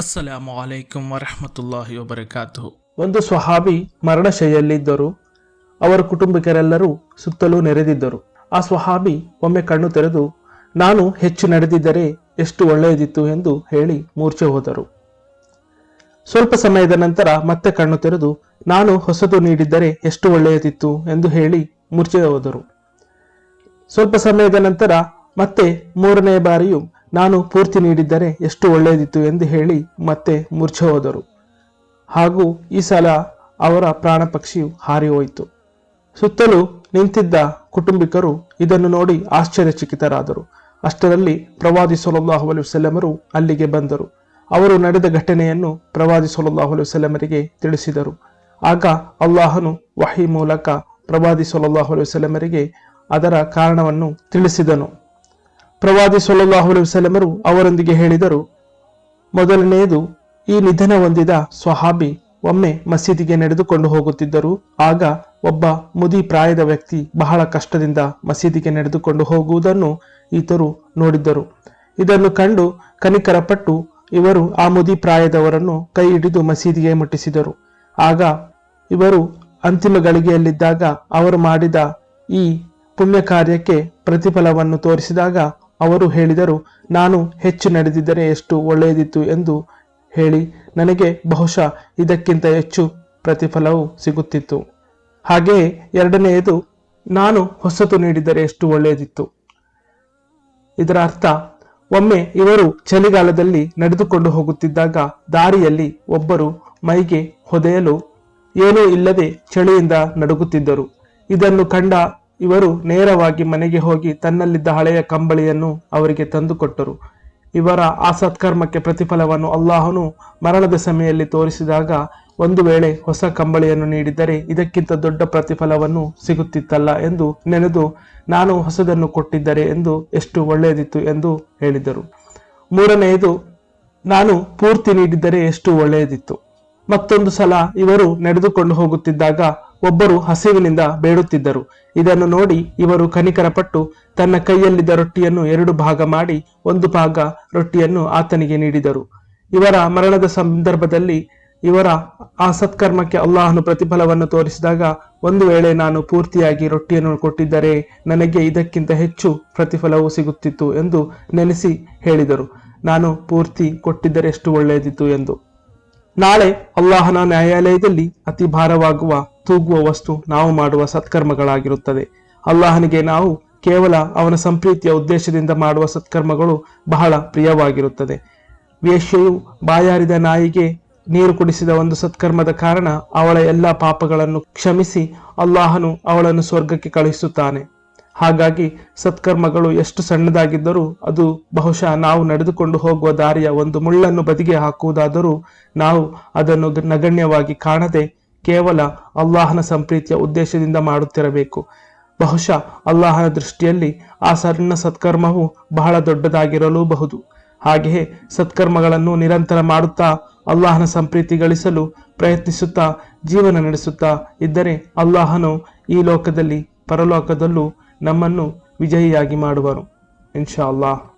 ಅಸ್ಸಲಾಮು ಅಲೈಕುಂ ವರಹಮತುಲ್ಲಾಹಿ ವಬರಕಾತು ಒಂದು ಸ್ವಹಾಬಿ ಮರಣಶೈಯಲ್ಲಿದ್ದರು ಅವರ ಕುಟುಂಬಿಕರೆಲ್ಲರೂ ಸುತ್ತಲೂ ನೆರೆದಿದ್ದರು. ಆ ಸ್ವಹಾಬಿ ಒಮ್ಮೆ ಕಣ್ಣು ತೆರೆದು, ನಾನು ಹೆಚ್ಚು ನಡೆದಿದ್ದರೆ ಎಷ್ಟು ಒಳ್ಳೆಯದಿತ್ತು? ಎಂದು ಹೇಳಿ ಮೂರ್ಛೆ ಹೋದರು. ಸ್ವಲ್ಪ ಸಮಯದ ನಂತರ ಮತ್ತೆ ಕಣ್ಣು ತೆರೆದು, ನಾನು ಹೊಸದು ನೀಡಿದ್ದರೆ ಎಷ್ಟು ಒಳ್ಳೆಯದಿತ್ತು? ಎಂದು ಹೇಳಿ ಮೂರ್ಛೆ ಹೋದರು. ಸ್ವಲ್ಪ ಸಮಯದ ನಂತರ ಮತ್ತೆ ಮೂರನೇ ಬಾರಿಯೂ ನಾನು ಪೂರ್ತಿ ನೀಡಿದ್ದರೆ ಎಷ್ಟು ಒಳ್ಳೆಯದಿತ್ತು ಎಂದು ಹೇಳಿ ಮತ್ತೆ ಮೂರ್ಛೆ ಹೋದರು. ಹಾಗೂ ಈ ಸಲ ಅವರ ಪ್ರಾಣ ಪಕ್ಷಿಯು ಹಾರಿ ಹೋಯಿತು. ಸುತ್ತಲೂ ನಿಂತಿದ್ದ ಕುಟುಂಬಿಕರು ಇದನ್ನು ನೋಡಿ ಆಶ್ಚರ್ಯಚಕಿತರಾದರು. ಅಷ್ಟರಲ್ಲಿ ಪ್ರವಾದಿ ಸೊಲಲ್ಲಾಹು ಅಲೈಹಿ ವಸಲ್ಲಮರು ಅಲ್ಲಿಗೆ ಬಂದರು. ಅವರು ನಡೆದ ಘಟನೆಯನ್ನು ಪ್ರವಾದಿ ಸೊಲಲ್ಲಾಹು ಅಲೈಹಿ ವಸಲ್ಲಮರಿಗೆ ತಿಳಿಸಿದರು. ಆಗ ಅಲ್ಲಾಹನು ವಹಿ ಮೂಲಕ ಪ್ರವಾದಿ ಸೊಲಲ್ಲಾಹು ಅಲೈಹಿ ವಸಲ್ಲಮರಿಗೆ ಅದರ ಕಾರಣವನ್ನು ತಿಳಿಸಿದನು. ಪ್ರವಾದಿ ಸೊಲಲ್ಲಾಹು ವಸಲಮರು ಅವರೊಂದಿಗೆ ಹೇಳಿದರು, ಮೊದಲನೆಯದು ಈ ನಿಧನ ಹೊಂದಿದ ಸ್ವಹಾಬಿ ಒಮ್ಮೆ ಮಸೀದಿಗೆ ನಡೆದುಕೊಂಡು ಹೋಗುತ್ತಿದ್ದರು. ಆಗ ಒಬ್ಬ ಮುದಿ ಪ್ರಾಯದ ವ್ಯಕ್ತಿ ಬಹಳ ಕಷ್ಟದಿಂದ ಮಸೀದಿಗೆ ನಡೆದುಕೊಂಡು ಹೋಗುವುದನ್ನು ಈತರು ನೋಡಿದ್ದರು. ಇದನ್ನು ಕಂಡು ಕನಿಕರಪಟ್ಟು ಇವರು ಆ ಮುದಿ ಪ್ರಾಯದವರನ್ನು ಕೈ ಹಿಡಿದು ಮಸೀದಿಗೆ ಮುಟ್ಟಿಸಿದರು. ಆಗ ಇವರು ಅಂತಿಮ ಗಳಿಗೆಯಲ್ಲಿದ್ದಾಗ ಅವರು ಮಾಡಿದ ಈ ಪುಣ್ಯ ಕಾರ್ಯಕ್ಕೆ ಪ್ರತಿಫಲವನ್ನು ತೋರಿಸಿದಾಗ ಅವರು ಹೇಳಿದರು, ನಾನು ಹೆಚ್ಚು ನಡೆದಿದ್ದರೆ ಎಷ್ಟು ಒಳ್ಳೆಯದಿತ್ತು ಎಂದು ಹೇಳಿ, ನನಗೆ ಬಹುಶಃ ಇದಕ್ಕಿಂತ ಹೆಚ್ಚು ಪ್ರತಿಫಲವು ಸಿಗುತ್ತಿತ್ತು. ಹಾಗೆಯೇ ಎರಡನೆಯದು, ನಾನು ಹೊಸತು ನೀಡಿದರೆ ಎಷ್ಟು ಒಳ್ಳೆಯದಿತ್ತು. ಇದರ ಅರ್ಥ, ಒಮ್ಮೆ ಇವರು ಚಳಿಗಾಲದಲ್ಲಿ ನಡೆದುಕೊಂಡು ಹೋಗುತ್ತಿದ್ದಾಗ ದಾರಿಯಲ್ಲಿ ಒಬ್ಬರು ಮೈಗೆ ಹೊದೆಯಲು ಏನೂ ಇಲ್ಲದೆ ಚಳಿಯಿಂದ ನಡುಗುತ್ತಿದ್ದರು. ಇದನ್ನು ಕಂಡ ಇವರು ನೇರವಾಗಿ ಮನೆಗೆ ಹೋಗಿ ತನ್ನಲ್ಲಿದ್ದ ಹಳೆಯ ಕಂಬಳಿಯನ್ನು ಅವರಿಗೆ ತಂದುಕೊಟ್ಟರು ಇವರ ಆ ಸತ್ಕರ್ಮಕ್ಕೆ ಪ್ರತಿಫಲವನ್ನು ಅಲ್ಲಾಹನು ಮರಣದ ಸಮಯದಲ್ಲಿ ತೋರಿಸಿದಾಗ ಒಂದು ವೇಳೆ ಹೊಸ ಕಂಬಳಿಯನ್ನು ನೀಡಿದರೆ ಇದಕ್ಕಿಂತ ದೊಡ್ಡ ಪ್ರತಿಫಲವನ್ನು ಸಿಗುತ್ತಿತ್ತಲ್ಲ ಎಂದು ನೆನೆದು, ನಾನು ಹೊಸದನ್ನು ಕೊಟ್ಟಿದ್ದರೆ ಎಂದು ಎಷ್ಟು ಒಳ್ಳೆಯದಿತ್ತು ಎಂದು ಹೇಳಿದರು. ಮೂರನೆಯದು, ನಾನು ಪೂರ್ತಿ ನೀಡಿದ್ದರೆ ಎಷ್ಟು ಒಳ್ಳೆಯದಿತ್ತು. ಮತ್ತೊಂದು ಸಲ ಇವರು ನಡೆದುಕೊಂಡು ಹೋಗುತ್ತಿದ್ದಾಗ ಒಬ್ಬರು ಹಸಿವಿನಿಂದ ಬೇಡುತ್ತಿದ್ದರು. ಇದನ್ನು ನೋಡಿ ಇವರು ಕನಿಕರಪಟ್ಟು ತನ್ನ ಕೈಯಲ್ಲಿದ್ದ ರೊಟ್ಟಿಯನ್ನು ಎರಡು ಭಾಗ ಮಾಡಿ ಒಂದು ಭಾಗ ರೊಟ್ಟಿಯನ್ನು ಆತನಿಗೆ ನೀಡಿದರು. ಇವರ ಮರಣದ ಸಂದರ್ಭದಲ್ಲಿ ಇವರ ಆ ಸತ್ಕರ್ಮಕ್ಕೆ ಅಲ್ಲಾಹನು ಪ್ರತಿಫಲವನ್ನು ತೋರಿಸಿದಾಗ, ಒಂದು ವೇಳೆ ನಾನು ಪೂರ್ತಿಯಾಗಿ ರೊಟ್ಟಿಯನ್ನು ಕೊಟ್ಟಿದ್ದರೆ ನನಗೆ ಇದಕ್ಕಿಂತ ಹೆಚ್ಚು ಪ್ರತಿಫಲವು ಸಿಗುತ್ತಿತ್ತು ಎಂದು ನೆನೆಸಿ ಹೇಳಿದರು. ನಾನು ಪೂರ್ತಿ ಕೊಟ್ಟಿದ್ದರೆ ಎಷ್ಟು ಒಳ್ಳೆಯದಿತ್ತು ಎಂದು. ನಾಳೆ ಅಲ್ಲಾಹನ ನ್ಯಾಯಾಲಯದಲ್ಲಿ ಅತಿ ಭಾರವಾಗುವ ತೂಗುವ ವಸ್ತು ನಾವು ಮಾಡುವ ಸತ್ಕರ್ಮಗಳಾಗಿರುತ್ತದೆ. ಅಲ್ಲಾಹನಿಗೆ ನಾವು ಕೇವಲ ಅವನ ಸಂಪ್ರೀತಿಯ ಉದ್ದೇಶದಿಂದ ಮಾಡುವ ಸತ್ಕರ್ಮಗಳು ಬಹಳ ಪ್ರಿಯವಾಗಿರುತ್ತದೆ. ವೇಶ್ಯೆಯು ಬಾಯಾರಿದ ನಾಯಿಗೆ ನೀರು ಕುಡಿಸಿದ ಒಂದು ಸತ್ಕರ್ಮದ ಕಾರಣ ಅವಳ ಎಲ್ಲ ಪಾಪಗಳನ್ನು ಕ್ಷಮಿಸಿ ಅಲ್ಲಾಹನು ಅವಳನ್ನು ಸ್ವರ್ಗಕ್ಕೆ ಕಳುಹಿಸುತ್ತಾನೆ. ಹಾಗಾಗಿ ಸತ್ಕರ್ಮಗಳು ಎಷ್ಟು ಸಣ್ಣದಾಗಿದ್ದರೂ ಅದು ಬಹುಶಃ ನಾವು ನಡೆದುಕೊಂಡು ಹೋಗುವ ದಾರಿಯ ಒಂದು ಮುಳ್ಳನ್ನು ಬದಿಗೆ ಹಾಕುವುದಾದರೂ ನಾವು ಅದನ್ನು ನಗಣ್ಯವಾಗಿ ಕಾಣದೆ ಕೇವಲ ಅಲ್ಲಾಹನ ಸಂಪ್ರೀತಿಯ ಉದ್ದೇಶದಿಂದ ಮಾಡುತ್ತಿರಬೇಕು. ಬಹುಶಃ ಅಲ್ಲಾಹನ ದೃಷ್ಟಿಯಲ್ಲಿ ಆ ಸಣ್ಣ ಸತ್ಕರ್ಮವು ಬಹಳ ದೊಡ್ಡದಾಗಿರಲೂಬಹುದು. ಹಾಗೆಯೇ ಸತ್ಕರ್ಮಗಳನ್ನು ನಿರಂತರ ಮಾಡುತ್ತಾ, ಅಲ್ಲಾಹನ ಸಂಪ್ರೀತಿ ಗಳಿಸಲು ಪ್ರಯತ್ನಿಸುತ್ತಾ, ಜೀವನ ನಡೆಸುತ್ತಾ ಇದ್ದರೆ ಅಲ್ಲಾಹನು ಈ ಲೋಕದಲ್ಲಿ, ಪರಲೋಕದಲ್ಲೂ ನಮ್ಮನ್ನು ವಿಜಯಿಯಾಗಿ ಮಾಡುವರು. ಇನ್ಶಾ ಅಲ್ಲಾಹ್